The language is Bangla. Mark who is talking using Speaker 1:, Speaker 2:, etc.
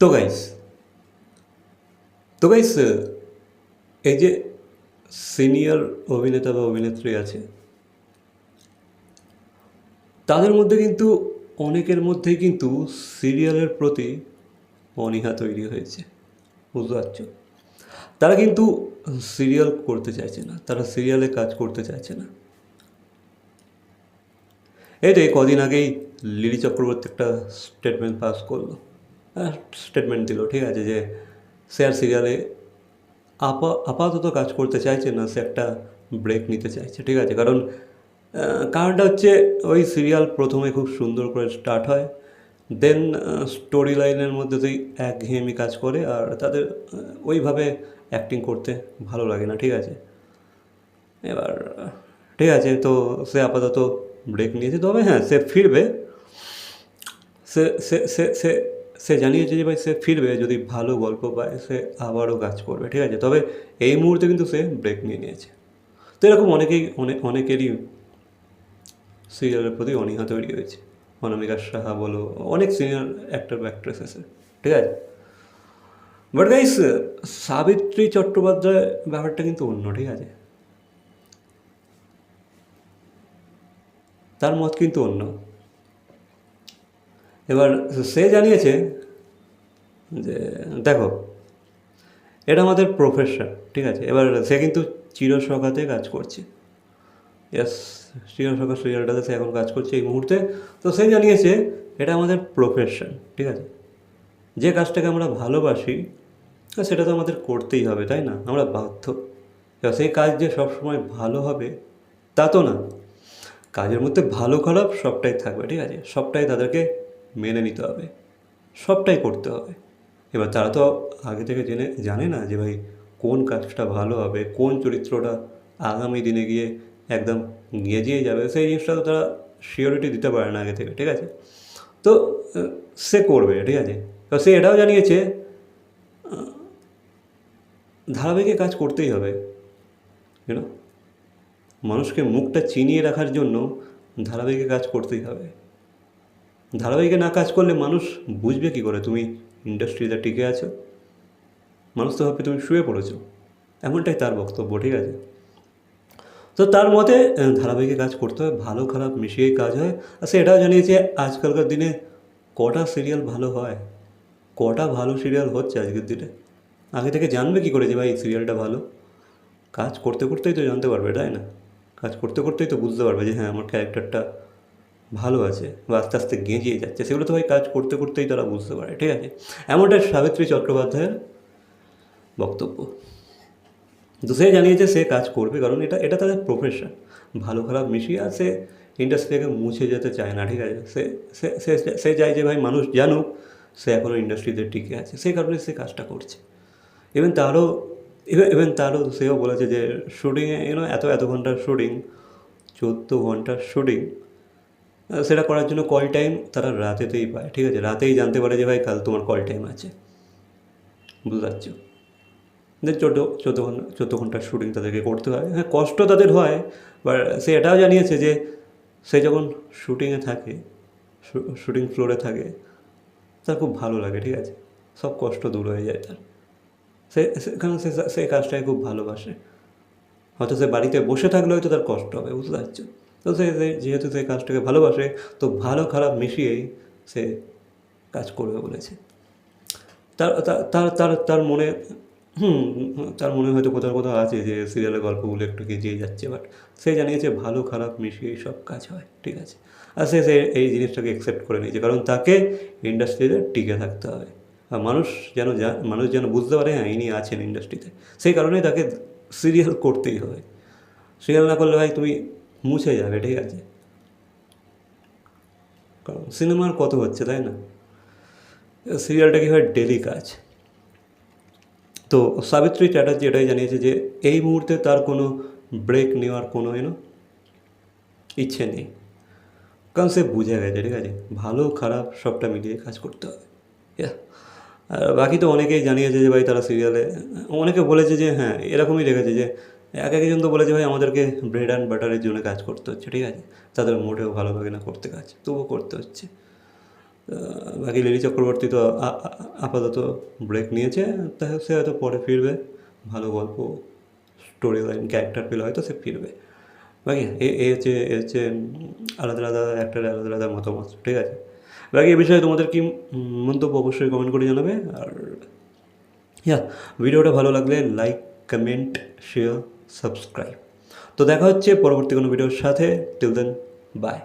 Speaker 1: তো গাইস তো গাইস এই যে সিনিয়র অভিনেতা বা অভিনেত্রী আছে, তাদের মধ্যে কিন্তু অনেকের মধ্যেই কিন্তু সিরিয়ালের প্রতি অনীহা তৈরি হয়েছে, বুঝতে পারছ? তারা কিন্তু সিরিয়াল করতে চাইছে না, তারা সিরিয়ালে কাজ করতে চাইছে না। এই কদিন আগেই লিলি চক্রবর্তী একটা স্টেটমেন্ট পাস করল। স্টেটমেন্ট দিল, ঠিক আছে, যে সিরিয়ালে আপা, আপাতত কাজ করতে চাইছে না, সে একটা ব্রেক নিতে চাইছে, ঠিক আছে, কারণ কারণটা হচ্ছে ওই সিরিয়াল প্রথমে খুব সুন্দর করে স্টার্ট হয় দেন স্টোরি লাইনের মধ্যে তুই একঘেয়েমি কাজ করে আর তাদের ওইভাবে অ্যাক্টিং করতে ভালো লাগে না, ঠিক আছে। এবার, ঠিক আছে, তো সে আপাতত ব্রেক নিয়েছে, তবে হ্যাঁ সে ফিরবে, সে সে সে সে সে জানিয়েছে যে ভাই সে ফিরবে যদি ভালো গল্প পায়, সে আবারও কাজ করবে, ঠিক আছে? তবে এই মুহূর্তে কিন্তু সে ব্রেক নিয়ে নিয়েছে। তো এরকম অনেকেই অনেক অনেকেরই সিরিয়ালের প্রতি অনীহা তৈরি হয়েছে। অনামিকা সাহা বলো, অনেক সিনিয়র অ্যাক্টর বা অ্যাক্ট্রেস আছে, ঠিক আছে? বাট গাইস সাবিত্রী চট্টোপাধ্যায় ব্যাপারটা কিন্তু অন্য, ঠিক আছে? তার মত কিন্তু অন্য। এবার সে জানিয়েছে যে, দেখো, এটা আমাদের প্রফেশন ঠিক আছে? এবার সে কিন্তু চিরসখাতে কাজ করছে। ইয়াস চিরসখা সিরিয়ালটাতে সে এখন কাজ করছে এই মুহূর্তে। তো সে জানিয়েছে, এটা আমাদের প্রফেশন ঠিক আছে? যে কাজটাকে আমরা ভালোবাসি সেটা তো আমাদের করতেই হবে, তাই না? আমরা বাধ্য। এবার সেই কাজ যে সবসময় ভালো হবে, তা তো না। কাজের মধ্যে ভালো খারাপ সবটাই থাকবে, ঠিক আছে? সবটাই তাদেরকে মেনে নিতে হবে। সবটাই করতে হবে। এবার তারা তো আগে থেকে জেনে, জানে না যে ভাই কোন কাজটা ভালো হবে, কোন চরিত্রটা আগামী দিনে গিয়ে একদম গেজিয়ে যাবে, সেই জিনিসটা তো তারা সিওরিটি দিতে পারে না আগে থেকে, ঠিক আছে? তো, সে করবে, ঠিক আছে? তো সে এটাও জানিয়েছে, ধারাবাহিকে কাজ করতেই হবে। মানুষকে মুখটা চিনিয়ে রাখার জন্য ধারাবাহিকে কাজ করতেই হবে। ধারাবাহিকে না কাজ করলে মানুষ বুঝবে কী করে? তুমি ইন্ডাস্ট্রিতে টিকে আছো, মানুষ তো ভাববে তুমি শুয়ে পড়েছো। এমনটাই তার বক্তব্য, ঠিক আছে? তো তার মতে ধারাবাহিকে কাজ করতে হয়, ভালো খারাপ মিশিয়েই কাজ হয়। আর সে এটাও জানিয়েছে, আজকালকার দিনে কটা সিরিয়াল ভালো হয়? কটা ভালো সিরিয়াল হচ্ছে আজকের দিনে? আগে থেকে জানবে কী করে যে ভাই সিরিয়ালটা ভালো? কাজ করতে করতেই তো জানতে পারবে, তাই না? কাজ করতে করতেই তো বুঝতে পারবে যে হ্যাঁ আমার ক্যারেক্টারটা ভালো আছে বা আস্তে আস্তে গেঁজিয়ে যাচ্ছে, সেগুলো তো ভাই কাজ করতে করতেই তারা বুঝতে পারে, ঠিক আছে? এমনটাই সাবিত্রী চট্টোপাধ্যায়ের বক্তব্য। তো সে জানিয়েছে সে কাজ করবে, কারণ এটা এটা তাদের প্রফেশন ভালো খারাপ মিশিয়ে আর সে ইন্ডাস্ট্রি থেকে মুছে যেতে চায় না, ঠিক আছে? সে সে সে চায় যে ভাই মানুষ জানুক, সে এখনও ইন্ডাস্ট্রিতে টিকে আছে সেই কারণে সে কাজটা করছে। ইভেন তারও ইভেন তারও সেও বলেছে যে শুটিংয়ে এনো এত এত ঘণ্টার শুটিং চোদ্দ ঘণ্টার শুটিং সেটা করার জন্য কল টাইম তারা রাতেতেই পায়, ঠিক আছে? রাতেই জানতে পারে যে, ভাই, কাল তোমার কল টাইম আছে। বুঝতে পারছ? দেন চোদ্দ চোদ্দ ঘণ্টা, চোদ্দ ঘণ্টার শুটিং তাদেরকে করতে হয়। হ্যাঁ কষ্ট তাদের হয় বা সে এটাও জানিয়েছে যে, সে যখন শুটিংয়ে থাকে শুটিং ফ্লোরে থাকে, তার খুব ভালো লাগে, ঠিক আছে? সব কষ্ট দূর হয়ে যায় তার। সে, সে- কারণ সে সে কাজটাকে খুব ভালোবাসে। হয়তো সে বাড়িতে বসে থাকলে হয়তো তার কষ্ট হবে, বুঝতে পারছ? তো সে যেহেতু সে কাজটাকে ভালোবাসে, তো ভালো খারাপ মিশিয়েই সে কাজ করবে বলেছে। তার তার তার তার মনে, হুম, তার মনে হয়তো কোথাও কোথাও আছে যে সিরিয়ালের গল্পগুলো একটু গেজিয়ে যাচ্ছে বাট সে জানিয়েছে ভালো খারাপ মিশিয়েই সব কাজ হয়, ঠিক আছে। আর সে সে এই জিনিসটাকে অ্যাকসেপ্ট করে নিয়েছে, কারণ তাকে ইন্ডাস্ট্রিতে টিকে থাকতে হবে। আর মানুষ যেন মানুষ যেন বুঝতে পারে হ্যাঁ ইনি আছেন ইন্ডাস্ট্রিতে সেই কারণেই তাকে সিরিয়াল করতেই হবে। সিরিয়াল না করলে ভাই তুমি মুছে যাবে, ঠিক আছে? কারণ সিনেমার কত হচ্ছে, তাই না? সিরিয়ালটা কি হয় ডেলি কাজ। তো সাবিত্রী চ্যাটার্জি এটাই জানিয়েছে যে, এই মুহূর্তে তার কোনো ব্রেক নেওয়ার কোনো এনো ইচ্ছে নেই। কারণ সে বুঝে গেছে, ঠিক আছে? ভালো, খারাপ, সবটা মিলিয়ে কাজ করতে হবে। আর বাকি তো অনেকেই জানিয়েছে যে, ভাই, তারা সিরিয়ালে অনেকে বলেছে যে হ্যাঁ এরকমই রেখেছে যে এক একজন তো বলেছে, ভাই, আমাদেরকে ব্রেড অ্যান্ড বাটারের জন্য কাজ করতে হচ্ছে, ঠিক আছে? তাদের মোটেও ভালো লাগে না করতে কাজ, তবুও করতে হচ্ছে। বাকি লিলি চক্রবর্তী তো আপাতত ব্রেক নিয়েছে, তা সে হয়তো পরে ফিরবে, ভালো গল্প স্টোরি লাইন ক্যারেক্টার পেলে হয়তো সে ফিরবে। বাকি এ হচ্ছে এ হচ্ছে আলাদা আলাদা একটা আলাদা আলাদা মতামত, ঠিক আছে? বাকি এ বিষয়ে তোমাদের কি মন্তব্য অবশ্যই কমেন্ট করে জানাবে, আর ইয়া ভিডিওটা ভালো লাগলে লাইক কমেন্ট শেয়ার সাবস্ক্রাইব তো দেখা হচ্ছে পরবর্তী কোনো ভিডিওর সাথে। Till then by